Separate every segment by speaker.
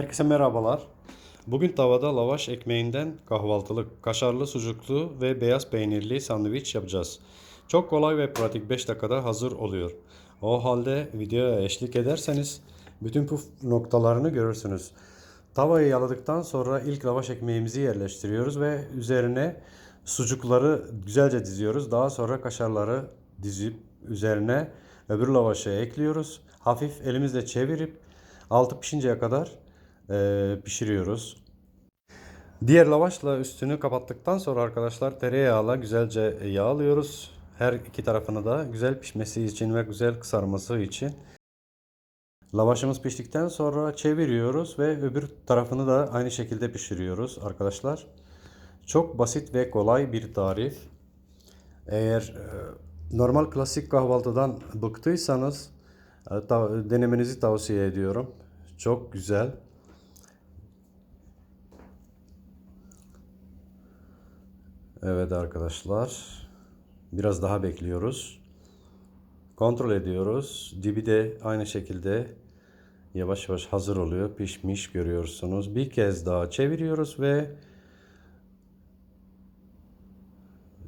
Speaker 1: Herkese merhabalar. Bugün tavada lavaş ekmeğinden kahvaltılık, kaşarlı, sucuklu ve beyaz peynirli sandviç yapacağız. Çok kolay ve pratik 5 dakikada hazır oluyor. O halde videoya eşlik ederseniz bütün püf noktalarını görürsünüz. Tavayı yaladıktan sonra ilk lavaş ekmeğimizi yerleştiriyoruz ve üzerine sucukları güzelce diziyoruz. Daha sonra kaşarları dizip üzerine öbür lavaşı ekliyoruz. Hafif elimizle çevirip altı pişinceye kadar pişiriyoruz. Diğer lavaşla üstünü kapattıktan sonra arkadaşlar tereyağıyla güzelce yağlıyoruz. Her iki tarafını da güzel pişmesi için ve güzel kızarması için. Lavaşımız piştikten sonra çeviriyoruz ve öbür tarafını da aynı şekilde pişiriyoruz arkadaşlar. Çok basit ve kolay bir tarif. Eğer e, normal klasik kahvaltıdan bıktıysanız e, denemenizi tavsiye ediyorum. Çok güzel. Evet arkadaşlar. Biraz daha bekliyoruz. Kontrol ediyoruz. Dibi de aynı şekilde yavaş yavaş hazır oluyor. Pişmiş görüyorsunuz. Bir kez daha çeviriyoruz ve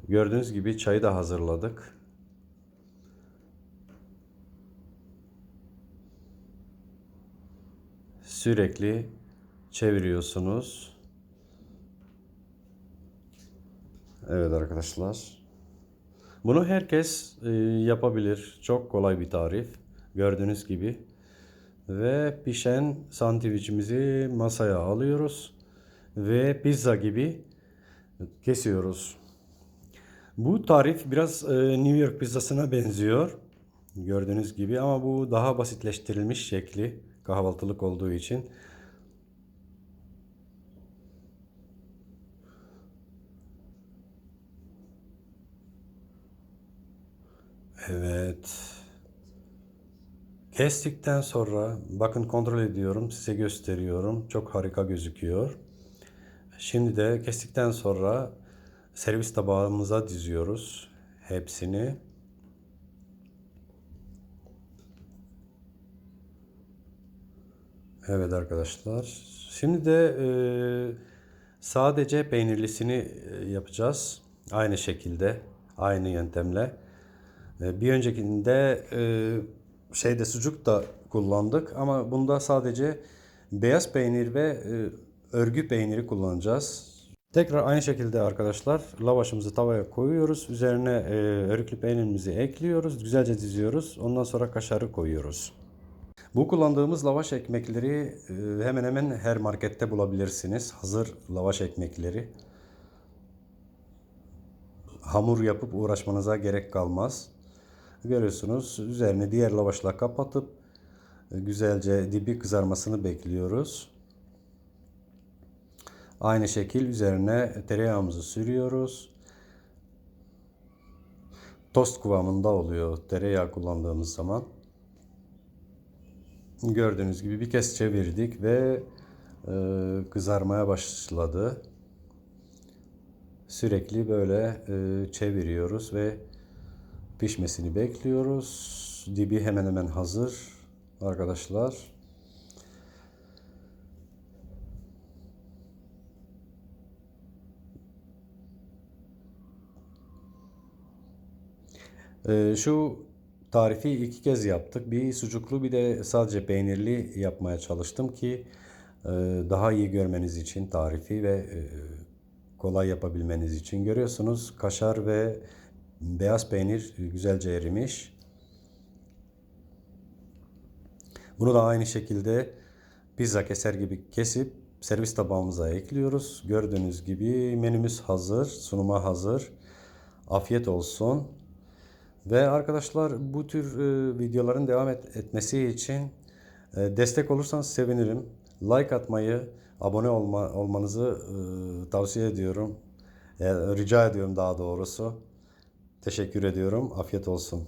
Speaker 1: gördüğünüz gibi çayı da hazırladık. Sürekli çeviriyorsunuz. Evet arkadaşlar. Bunu herkes e, yapabilir. Çok kolay bir tarif. Gördüğünüz gibi. Ve pişen sandviçimizi masaya alıyoruz. Ve pizza gibi kesiyoruz. Bu tarif biraz e, New York pizzasına benziyor. Gördüğünüz gibi ama bu daha basitleştirilmiş şekli kahvaltılık olduğu için. Evet. Kestikten sonra bakın kontrol ediyorum, size gösteriyorum. Çok harika gözüküyor. Şimdi de kestikten sonra servis tabağımıza diziyoruz hepsini. Evet arkadaşlar. Şimdi de e, sadece peynirlisini e, yapacağız. Aynı şekilde, aynı yöntemle. E, bir öncekinde e, şeyde sucuk da kullandık ama bunda sadece beyaz peynir ve e, örgü peyniri kullanacağız. Tekrar aynı şekilde arkadaşlar lavaşımızı tavaya koyuyoruz. Üzerine e, örgülü peynirimizi ekliyoruz. Güzelce diziyoruz. Ondan sonra kaşarı koyuyoruz. Bu kullandığımız lavaş ekmekleri e, hemen hemen her markette bulabilirsiniz. Hazır lavaş ekmekleri. Hamur yapıp uğraşmanıza gerek kalmaz. Görüyorsunuz üzerine diğer lavaşla kapatıp e, güzelce dibi kızarmasını bekliyoruz. Aynı şekil üzerine tereyağımızı sürüyoruz. Tost kıvamında oluyor tereyağı kullandığımız zaman. Gördüğünüz gibi bir kez çevirdik ve e, kızarmaya başladı. Sürekli böyle e, çeviriyoruz ve pişmesini bekliyoruz. Dibi hemen hemen hazır arkadaşlar. Ee, şu tarifi iki kez yaptık. Bir sucuklu bir de sadece peynirli yapmaya çalıştım ki e, daha iyi görmeniz için tarifi ve e, kolay yapabilmeniz için. Görüyorsunuz kaşar ve beyaz peynir güzelce erimiş. Bunu da aynı şekilde pizza keser gibi kesip servis tabağımıza ekliyoruz. Gördüğünüz gibi menümüz hazır, sunuma hazır. Afiyet olsun. Ve arkadaşlar bu tür e, videoların devam et- etmesi için e, destek olursanız sevinirim. Like atmayı, abone olma, olmanızı e, tavsiye ediyorum. Rica ediyorum daha doğrusu. Teşekkür ediyorum. Afiyet olsun.